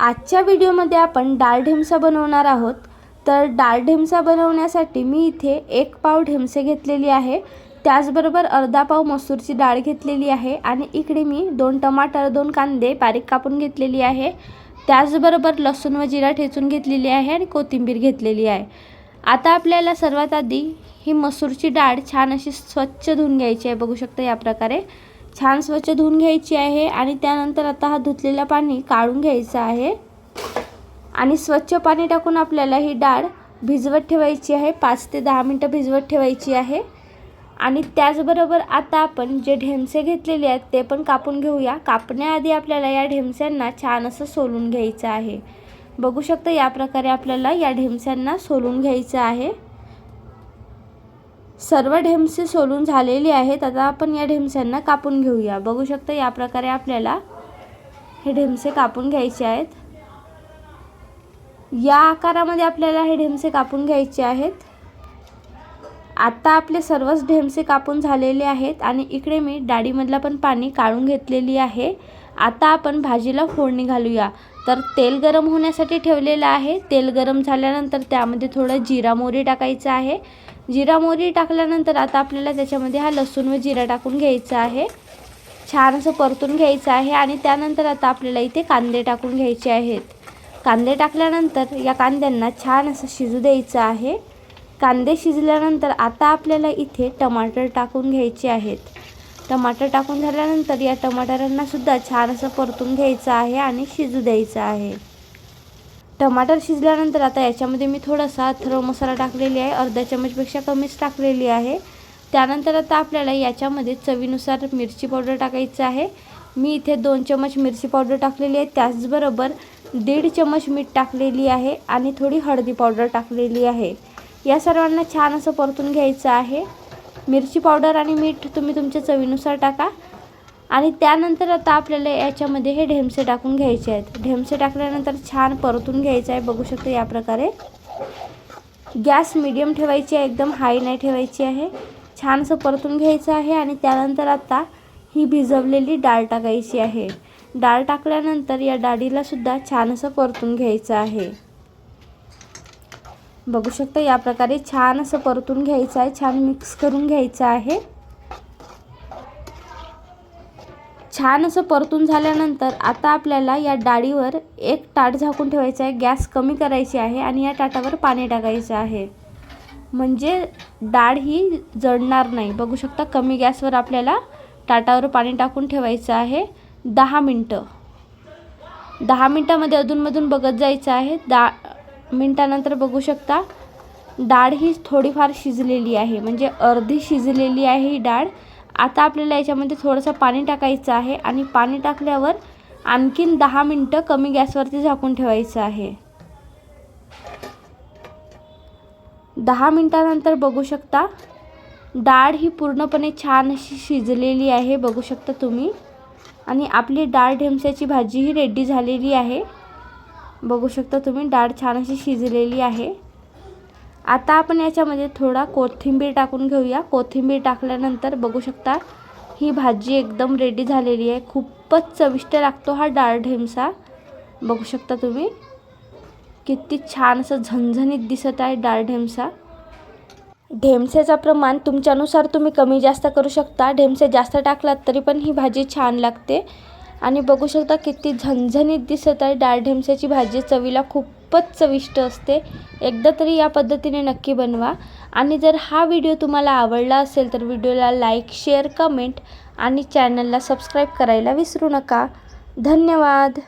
आजच्या व्हिडिओमध्ये आपण डाळ ढेमसा बनवणार आहोत. तर डाळ ढेमसा बनवण्यासाठी मी इथे एक पाव ढेमसे घेतलेली आहे. त्याचबरोबर अर्धा पाव मसूरची डाळ घेतलेली आहे आणि इकडे मी दोन टमाटर दोन कांदे बारीक कापून घेतलेली आहे. त्याचबरोबर लसूण व जिरा ठेचून घेतलेली आहे आणि कोथिंबीर घेतलेली आहे. आता आपल्याला सर्वात आधी ही मसूरची डाळ छान अशी स्वच्छ धुवून घ्यायची आहे. बघू शकता या प्रकारे. छान स्वच्छ धुवून घ्यायची आहे आणि त्यानंतर आता हा धुतलेला पाणी काढून घ्यायचं आहे. आणि स्वच्छ पाणी टाकून आपल्याला ही डाळ भिजवत ठेवायची आहे. पाच ते दहा मिनटं भिजवत ठेवायची आहे. आणि त्याचबरोबर आता आपण जे ढेमसे घेतलेले आहेत ते पण कापून घेऊया. कापण्याआधी आपल्याला या ढेमस्यांना छान असं सोलून घ्यायचं आहे. बघू शकता या प्रकारे आपल्याला या ढेमस्यांना सोलून घ्यायचं आहे. सर्व ढेमसे सोलून झालेली आहेत. आता आपण या ढेमस्यांना कापून घेऊया. बघू शकता या प्रकारे आपल्याला हे ढेमसे कापून घ्यायचे आहेत. या आकारामध्ये आपल्याला हे ढेमसे कापून घ्यायचे आहेत. आत्ता आपले सर्वच ढेमसे कापून झालेले आहेत आणि इकडे मी डाळीमधलं पण पाणी काढून घेतलेली आहे. आता आपण भाजीला फोडणी घालूया. तर तेल गरम होण्यासाठी ठेवलेलं आहे. तेल गरम झाल्यानंतर त्यामध्ये थोडं जिरा मोहरी टाकायचं आहे. जिरा मोहरी टाकल्यानंतर आता आपल्याला त्याच्यामध्ये हा लसूण व जिरा टाकून घ्यायचा आहे. छान असं परतून घ्यायचं आहे आणि त्यानंतर आता आपल्याला इथे कांदे टाकून घ्यायचे आहेत. कांदे टाकल्यानंतर या कांद्यांना छान असं शिजू द्यायचं आहे. कांदे शिजल्यानंतर आता आपल्याला इथे टमाटर टाकून घ्यायचे आहेत. टमाटर टाकून झाल्यानंतर या टमाटरांनासुद्धा छान असं परतून घ्यायचं आहे आणि शिजू द्यायचं आहे. टमाटर शिजल्यानंतर आता याच्यामध्ये मी थोडासा अथर्व मसाला टाकलेली आहे. अर्धा चमचपेक्षा कमीच टाकलेली आहे. त्यानंतर आता आपल्याला याच्यामध्ये चवीनुसार मिरची पावडर टाकायचं आहे. मी इथे दोन चमच मिरची पावडर टाकलेली आहे. त्याचबरोबर दीड चमच मीठ टाकलेली आहे आणि थोडी हळदी पावडर टाकलेली आहे. या सर्वांना छान असं परतून घ्यायचं आहे. मिरची पावडर आणि मीठ तुम्ही तुमच्या चवीनुसार टाका. आणि त्यानंतर आता आपल्याला याच्यामध्ये हे ढेमसे टाकून घ्यायचे आहेत. ढेमसे टाकल्यानंतर छान परतून घ्यायचं आहे. बघू शकता या प्रकारे. गॅस मिडियम ठेवायची आहे. एकदम हाय नाही ठेवायची आहे. छानसं परतून घ्यायचं आहे आणि त्यानंतर आता ही भिजवलेली डाळ टाकायची आहे. डाळ टाकल्यानंतर या डाळीलासुद्धा छान असं परतून घ्यायचं आहे. बघू शकता या प्रकारे छान असं परतून घ्यायचं आहे. छान मिक्स करून घ्यायचं आहे. छान असं परतून झाल्यानंतर आता आपल्याला या डाळीवर एक ताट झाकून ठेवायचं आहे. गॅस कमी करायची आहे आणि या ताटावर पाणी टाकायचं आहे. म्हणजे डाळ ही जळणार नाही. बघू शकता कमी गॅसवर आपल्याला ताटावर पाणी टाकून ठेवायचं आहे. दहा मिनटं. दहा मिनटामध्ये अधूनमधून बघत जायचं आहे. दा मिनटानंतर बघू शकता डाळ ही थोडीफार शिजलेली आहे. म्हणजे अर्धी शिजलेली आहे ही डाळ. आता आपल्याला याच्यामध्ये थोडंसं पाणी टाकायचं आहे आणि पाणी टाकल्यावर आणखीन दहा मिनटं कमी गॅसवरती झाकून ठेवायचं आहे. दहा मिनटानंतर बघू शकता डाळ ही पूर्णपणे छान अशी शिजलेली आहे बघू शकता तुम्ही. आणि आपली डाळ ढेमस्याची भाजी ही रेडी झालेली आहे. बघू शकता तुम्ही डाळ छान अशी शिजलेली आहे. आता आपण याच्यामध्ये थोडा कोथिंबीर टाकून घेऊया. कोथिंबीर टाकल्यानंतर बघू शकता ही भाजी एकदम रेडी झालेली आहे. खूपच चविष्ट लागतो हा डाळ ढेमसा. बघू शकता तुम्ही. किती छान असं झणझणीत दिसत आहे डाळ ढेमसा. ढेमसेचं प्रमाण तुमच्यानुसार तुम्ही कमी जास्त करू शकता. ढेमसे जास्त टाकलात तरी पण ही भाजी छान लागते. आणि बघू शकता किती झणझणीत दिसत आहे डाळ ढेमस्याची भाजी. चवीला खूप खूपच चविष्ट असते. एकदा तरी या पद्धतीने नक्की बनवा. आणि जर हा व्हिडिओ तुम्हाला आवडला असेल तर व्हिडिओला लाईक शेअर कमेंट आणि चॅनलला सबस्क्राईब करायला विसरू नका. धन्यवाद.